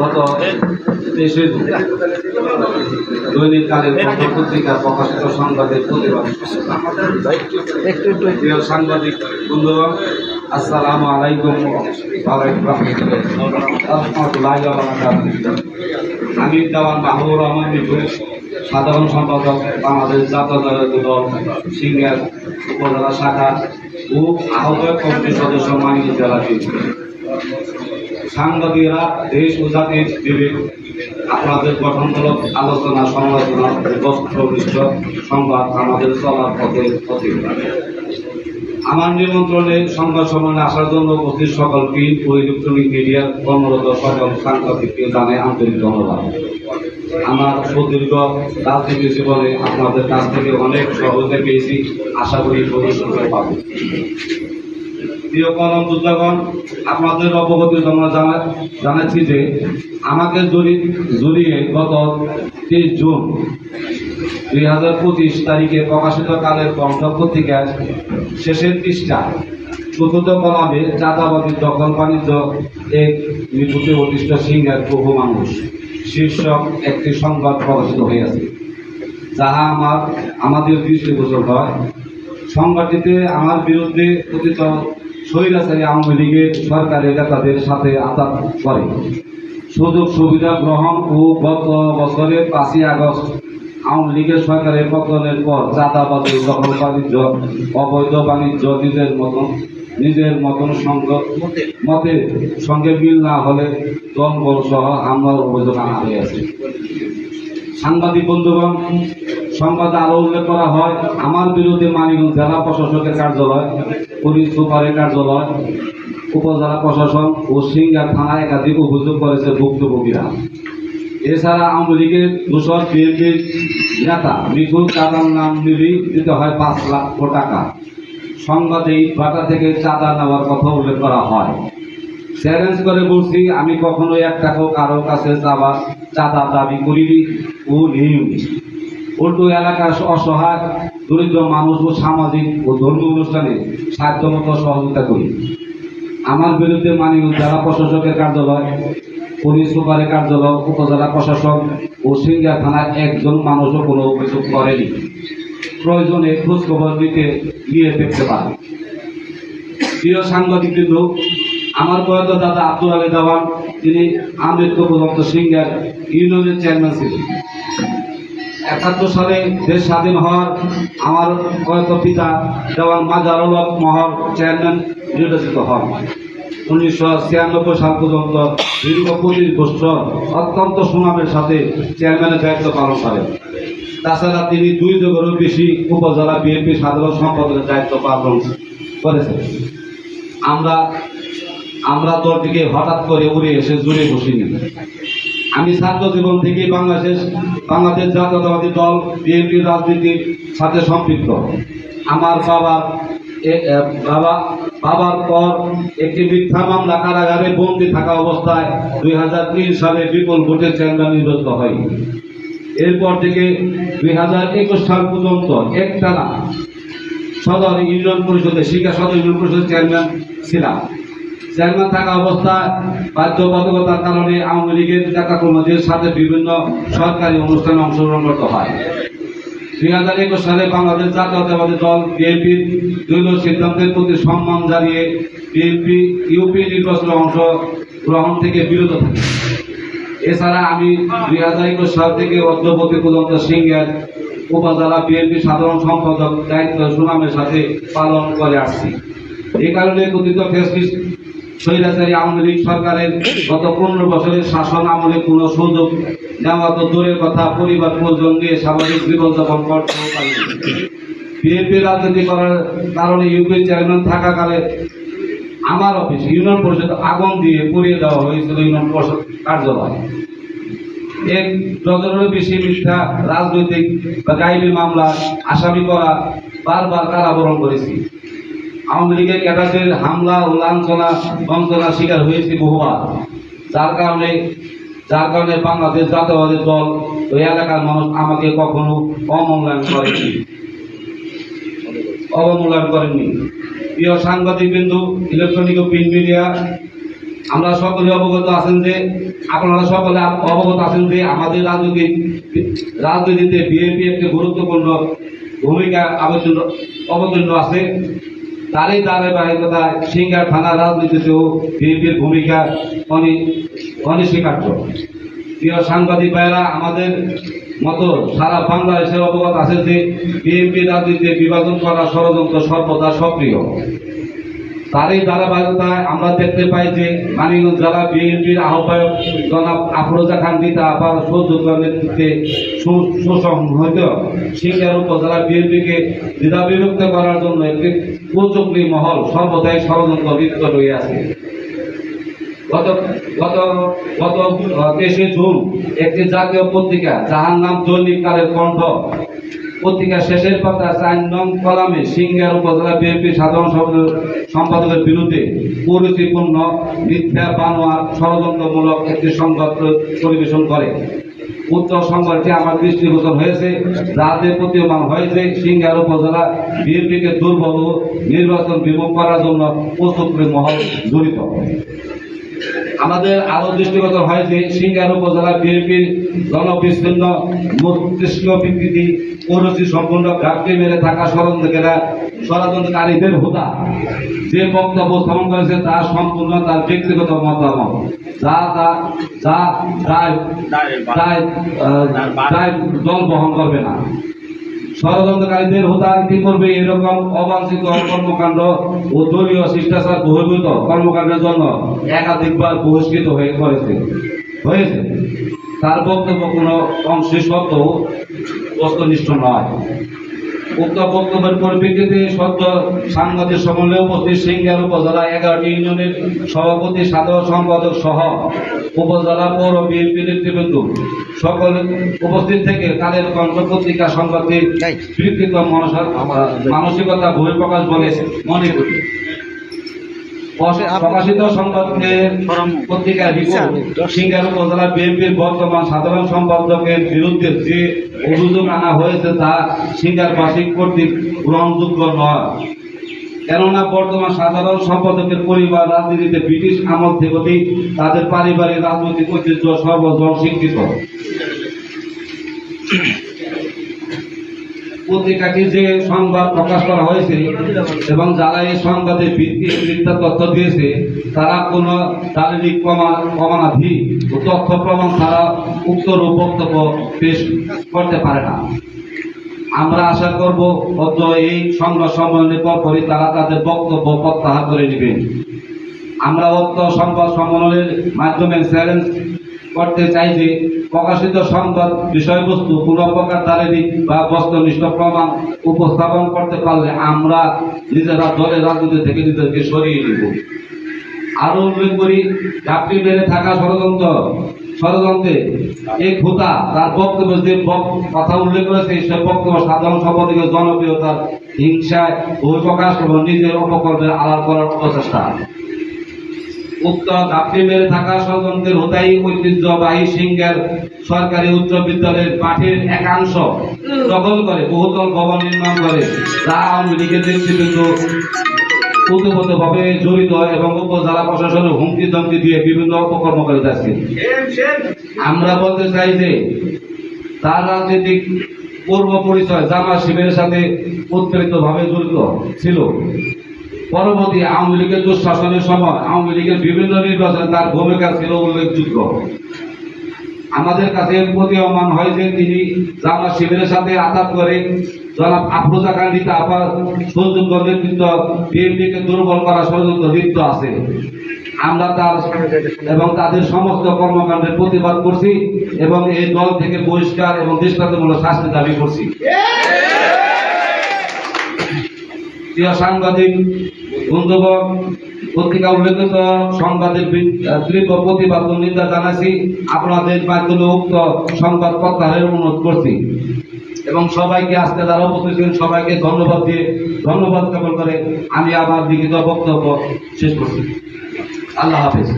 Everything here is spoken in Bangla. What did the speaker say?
গত তেইশে জুন দৈনিক কালের পত্রিকা প্রকাশিত সংবাদের প্রতিবাদ। একটু একটু। প্রিয় সাংবাদিক বন্ধুগণ আসসালামু আলাইকুম আমি দেওয়ান রহমান মিঠু সাধারণ সম্পাদক বাংলাদেশ জাতীয় দল সিঙ্গার উপজেলা শাখা ও আহ্বায়ক কমিটির সদস্য মানিক জেলা। সাংবাদিকরা, দেশ ও জাতির বিবেক, আপনাদের গঠনমূলক আলোচনা, সমালোচনা বস্ত্রবিষ্ট সংবাদ আমাদের চলার পথে প্রতীক আমার নিমন্ত্রণে সংবাদ সম্মেলনে আসার জন্য উপস্থিত সকল প্রিন্ট ও ইলেকট্রনিক মিডিয়ার কর্মরত সকল সাংবাদিককে জানাই আন্তরিক ধন্যবাদ। আমার সুদীর্ঘ রাজনীতি জীবনে আপনাদের কাছ থেকে অনেক সহযোগিতা পেয়েছি। আশা করি ভবিষ্যতে পাব। প্রিয় কলম আপনাদের অবগতি আমরা জানা জানাচ্ছি যে আমাকে জড়ি জড়িয়ে গত তেইশ জুন দুই হাজার পঁচিশ তারিখে প্রকাশিত কালের কণ্ঠ পত্রিকার শেষের পৃষ্ঠা চতুর্থ কলামে চাঁদাবাদী দখল বাণিজ্য এক নিপুতে অতিষ্ঠ সিংহের বহু মানুষ শীর্ষক একটি সংবাদ প্রকাশিত হইয়াছে, যাহা আমার আমাদের দৃষ্টিগোচর হয়। সংবাদটিতে আমার বিরুদ্ধে কথিত স্বৈরাচারী আওয়ামী লীগের সরকারি নেতাদের সাথে আতাত করে। সুযোগ সুবিধা গ্রহণ ও গত বছরের পাঁচই আগস্ট আওয়ামী লীগের সরকারের পতনের পর চাঁদাবাজি দখল বাণিজ্য অবৈধ বাণিজ্য নিজের মতন নিজের মতন সঙ্গ মতে সঙ্গে মিল না হলে দলবল সহ হামলার অভিযোগ আনা হয়েছে। সাংবাদিক বন্ধুগণ সংবাদে আরও উল্লেখ করা হয়, আমার বিরুদ্ধে মানিকগঞ্জ জেলা প্রশাসকের কার্যালয়, পুলিশ সুপারের কার্যালয়, উপজেলা প্রশাসন ও সিঙ্গার থানায় একাধিক অভিযোগ করেছে ভুক্তভোগীরা। এছাড়া আওয়ামী লীগের দূষণ বিএনপির নেতা মিঠুন চাঁদার নাম নিলেই দিতে হয় পাঁচ লাখ টাকা। সংবাদে ইটভাটা থেকে চাঁদা নেওয়ার কথা উল্লেখ করা হয়। চ্যালেঞ্জ করে বলছি, আমি কখনো এক টাকাও কারও কাছে চাঁদা চাঁদা দাবি করিনি ও নিইনি। উল্টো এলাকার অসহায়, দরিদ্র মানুষ ও সামাজিক ও ধর্মীয় অনুষ্ঠানে সাধ্যমতো সহযোগিতা করি। আমার বিরুদ্ধে মানিকগঞ্জ জেলা প্রশাসকের কার্যালয়, পুলিশ সুপারের কার্যালয়, উপজেলা প্রশাসক ও সিঙ্গা থানার একজন মানুষও কোনো অভিযোগ করেনি। প্রয়োজনে খোঁজখবর দিতে গিয়ে দেখতে পারে প্রিয় সাংবাদিক কিন্তু আমার প্রয়াত দাদা আব্দুল আলী দেওয়ান, তিনি আম্বেদকর প্রদত্ত সিঙ্গার ইউনিয়নের চেয়ারম্যান ছিলেন। একাত্তর সালে দেশ স্বাধীন হওয়ার আমার প্রয়াত পিতা দেওয়ান মাজারুল হক মহর চেয়ারম্যান নির্বাচিত হন। উনিশশো ছিয়ানব্বই সাল পর্যন্ত দীর্ঘ পঁচিশ বছর অত্যন্ত সুনামের সাথে চেয়ারম্যানের দায়িত্ব পালন করেন। তাছাড়া তিনি দুই যুগেরও বেশি উপজেলা বিএনপি সাধারণ সম্পাদকের দায়িত্ব পালন করেছেন। আমরা আমরা দলটিকে হঠাৎ করে উড়ে এসে জুড়ে বসিনি। আমি ছাত্র জীবন থেকে বাংলাদেশ বাংলাদেশ জাতীয়তাবাদী দল, বিএনপি রাজনীতির সাথে সম্পৃক্ত। আমার বাবা বাবা, বাবার পর একটি মিথ্যা মামলা কারাগারে বন্দী থাকা অবস্থায় দুই হাজার তিন সালে বিপুল ভোটে চেয়ারম্যান নির্বাচিত হয়। এরপর থেকে দুই হাজার একুশ সাল পর্যন্ত একটানা সদর ইউনিয়ন পরিষদে শিক্ষা সদর ইউনিয়ন পরিষদের চেয়ারম্যান ছিলাম। চেয়ারম্যান থাকা অবস্থায় বাধ্যবাধকতার কারণে আওয়ামী লীগের নেতাকর্মীদের সাথে বিভিন্ন সরকারি অনুষ্ঠানে অংশগ্রহণ করতে হয়। দুই হাজার একুশ সালে বাংলাদেশ জাতীয়তাবাদী দল বিএনপির দলীয় সিদ্ধান্তের প্রতি সম্মান জানিয়ে বিএনপি, ইউপি নির্বাচনে অংশ গ্রহণ থেকে বিরত থাকে। এছাড়া আমি দুই হাজার একুশ সাল থেকে অদ্যবধি পর্যন্ত সিংহের উপজেলা বিএনপি সাধারণ সম্পাদক দায়িত্ব সুনামের সাথে পালন করে আসছি। এই কারণে কথিত ফেসিস্ট স্বৈরাচারী আওয়ামী লীগ সরকারের গত পনেরো বছরের শাসন আমলে কোনো সুযোগ নেওয়া তো দূরের কথা, পরিবার পরিজন নিয়ে স্বাভাবিক জীবনযাপন করতেও পারি বিএনপি রাজনীতি করার কারণে ইউপি চেয়ারম্যান থাকাকালে আমার অফিস ইউনিয়ন পরিষদ আগুন দিয়ে পুড়িয়ে দেওয়া হয়েছিল ইউনিয়ন পরিষদ কার্যালয়। এক ডজনেরও বেশি মিথ্যা রাজনৈতিক বা গাইবি মামলা, আসামি করা বারবার কারাবরণ করেছি। আওয়ামী লীগের ক্যাডারদের হামলা ও লাঞ্ছনা বঞ্চনার শিকার হয়েছে বহুবার। যার কারণে যার কারণে বাংলাদেশ জাতীয়বাদী দল ওই এলাকার মানুষ আমাকে কখনো অমূল্যায়ন করেনি। অবমূল্যায়ন করেননি। প্রিয় সাংবাদিক বিন্দু ইলেকট্রনিক ও প্রিন্ট মিডিয়া, আমরা সকলে অবগত আছেন যে, আপনারা সকলে অবগত আছেন যে আমাদের রাজনৈতিক, রাজনীতিতে বিএনপি একটি গুরুত্বপূর্ণ ভূমিকা অবতীর্ণ আছে। তারই ধারাবাহিকতায় সিঙ্গার থানা রাজনীতিতেও বিএনপির ভূমিকা অনি, অনস্বীকার্য। প্রিয় সাংবাদিক ভাইরা আমাদের মতো সারা বাংলাদেশের অবগত আছে যে বিএনপি রাজনীতিতে বিভাজন করা ষড়যন্ত্র সর্বদা সক্রিয়। তারই ধারাবাহিকতায় আমরা দেখতে পাই যে মানিকগঞ্জ জেলা বিএনপির আহ্বায়ক জনাব আফরোজা খান দিতা আবার সৌযোগ্য নেতৃত্বে সুসংহত সিঙ্গার উপজেলা বিএনপিকে দ্বিধা বিভক্ত করার জন্য একটি কুচক্রী মহল সর্বদাই ষড়যন্ত্র লিপ্ত রয়েছে গত গত গত তেইশে জুন একটি জাতীয় পত্রিকা, যাহার নাম দৈনিক কণ্ঠ। পত্রিকা শেষের পাতা চার নং কলামে সিঙ্গার উপজেলা বিএনপি সাধারণ সম্পাদক- সম্পাদকের বিরুদ্ধে পরিচিপূর্ণ মিথ্যা বানোয়ার ষড়যন্ত্রমূলক একটি সংবাদ পরিবেশন করে। উক্ত সংবাদটি আমার দৃষ্টিগোচর হয়েছে। যাতে প্রতীয়মান হয়েছে। সিঙ্গার উপজেলা বিএনপিকে দুর্বল নির্বাচন বিমুখ করার জন্য প্রস্তুত মহল জড়িত আমাদের আরও দৃষ্টিগত হয় যে সিঙ্গার উপজেলা বিএনপির জনবিচ্ছিন্ন, মস্তিষ্ক বিকৃতি পরিচি সম্পূর্ণ ঘাটতি মেরে থাকা ষড়যন্ত্রকারীরা ষড়যন্ত্রকারীদের হোদা। যে বক্তব্য স্থাপন করেছে তা সম্পূর্ণ তার ব্যক্তিগত মতামত। যা যা দায় দল বহন করবে না। ষড়যন্ত্রকারীদের হোতা ইতিপূর্বে এরকম অবাঞ্ছিত কর্মকাণ্ড ও দলীয় শিষ্টাচার বহির্ভূত কর্মকাণ্ডের জন্য একাধিকবার বহিষ্কৃত হয়ে করেছে। হয়েছে। তার বক্তব্য কোনো অংশে সত্য বস্তুনিষ্ঠ নয়। উক্ত বক্তব্যের পরিপ্রেক্ষিতে সদ্য সাংবাদিক সম্মেলনে উপস্থিত সিঙ্গার উপজেলা এগারোটি ইউনিয়নের সভাপতি সাধারণ সম্পাদক সহ উপজেলা পৌর বিএনপি নেতৃবৃন্দ। সকল উপস্থিত থেকে তাদের কণ্ঠ পত্রিকা সংবাদটি বিকৃত মানসিকতা বহিঃপ্রকাশ বলে মনে করি। প্রকাশিত সংবাদের পত্রিকার রিপোর্ট। সিঙ্গার উপজেলা বিএনপির বর্তমান সাধারণ সম্পাদকের বিরুদ্ধে যে অভিযোগ আনা হয়েছে তা সিঙ্গারবাসী কর্তৃক গ্রহণযোগ্য নয়। কেননা বর্তমান সাধারণ সম্পাদকের পরিবার রাজনীতিতে ব্রিটিশ আমল থেকেই তাদের পারিবারিক রাজনৈতিক ঐতিহ্য সর্বজন স্বীকৃত। পত্রিকাটি যে সংবাদ প্রকাশ করা হয়েছে এবং যারা এই সংবাদে মিথ্যা তথ্য দিয়েছে, তারা কোন শারীরিক প্রমাণ ও তথ্য প্রমাণ ছাড়া উক্ত রূপ বক্তব্য পেশ করতে পারে না। আমরা আশা করব অত এই সংবাদ সম্মেলনের পর পরপরই তারা তাদের বক্তব্য প্রত্যাহার করে নেবেন আমরা অত্য সংবাদ সম্মেলনের মাধ্যমে চ্যালেঞ্জ করতে চাই যে প্রকাশিত সংবাদ বিষয়বস্তু কোনো প্রকার শারীরিক বা বস্তুনিষ্ঠ প্রমাণ উপস্থাপন করতে পারলে আমরা নিজেরা দলের রাজনীতি থেকে নিজেদেরকে সরিয়ে নিব। আরও উল্লেখ করি ঘাপটি মেরে থাকা ষড়যন্ত্র। ষড়যন্ত্রে এই খোতা তার বক্তব্য যে কথা উল্লেখ করেছে, সে বক্তব্য সাধারণ সম্পাদকের জনপ্রিয়তার হিংসায় বহিঃপ্রকাশ এবং নিজের অপকর্মের আড়াল করার প্রচেষ্টা উক্ত ঘাপটি মেরে থাকা ষড়যন্ত্রের হোতাই ঐতিহ্যবাহী সিংহের সরকারি উচ্চ বিদ্যালয়ের পাঠের একাংশ দখল করে, বহুতল ভবন নির্মাণ করে। যা আওয়ামী লীগের জড়িত এবং উপজেলা প্রশাসনের হুমকি ধমকি দিয়ে বিভিন্ন অপকর্ম করে যাচ্ছে। আমরা বলতে চাই যে, তার রাজনৈতিক পূর্ব পরিচয় জামা শিবিরের সাথে উৎপ্রেরিত ভাবে জড়িত ছিল। পরবর্তী আওয়ামী লীগের দুঃশাসনের সময় আওয়ামী লীগের বিভিন্ন নির্বাচনে তার ভূমিকা ছিল উল্লেখযোগ্য। আমাদের কাছে প্রতীয়মান হয় যে তিনি জামা শিবিরের সাথে আঘাত করে জনাব আফরোজা কান্ডিতে আবার সুযোগ্য নেতৃত্ব, বিএনপিকে দুর্বল করা ষড়যন্ত্র লিপ্ত আছে। আমরা তার এবং তাদের সমস্ত কর্মকাণ্ডের প্রতিবাদ করছি এবং এই দল থেকে বহিষ্কার এবং দৃষ্টান্তমূলক শাস্তি দাবি করছি। প্রিয় সাংবাদিক বন্ধুগণ, পত্রিকা উল্লেখিত সংবাদের তীব্র প্রতিবাদ ও নিন্দা জানাচ্ছি আপনাদের মাধ্যমে উক্ত সংবাদ প্রত্যাহারের অনুরোধ করছি। এবং সবাইকে আজকে যারা উপস্থিত ছিলেন, সবাইকে ধন্যবাদ দিয়ে, ধন্যবাদ জ্ঞাপন করে আমি আমার লিখিত বক্তব্য শেষ করছি। আল্লাহ হাফেজ।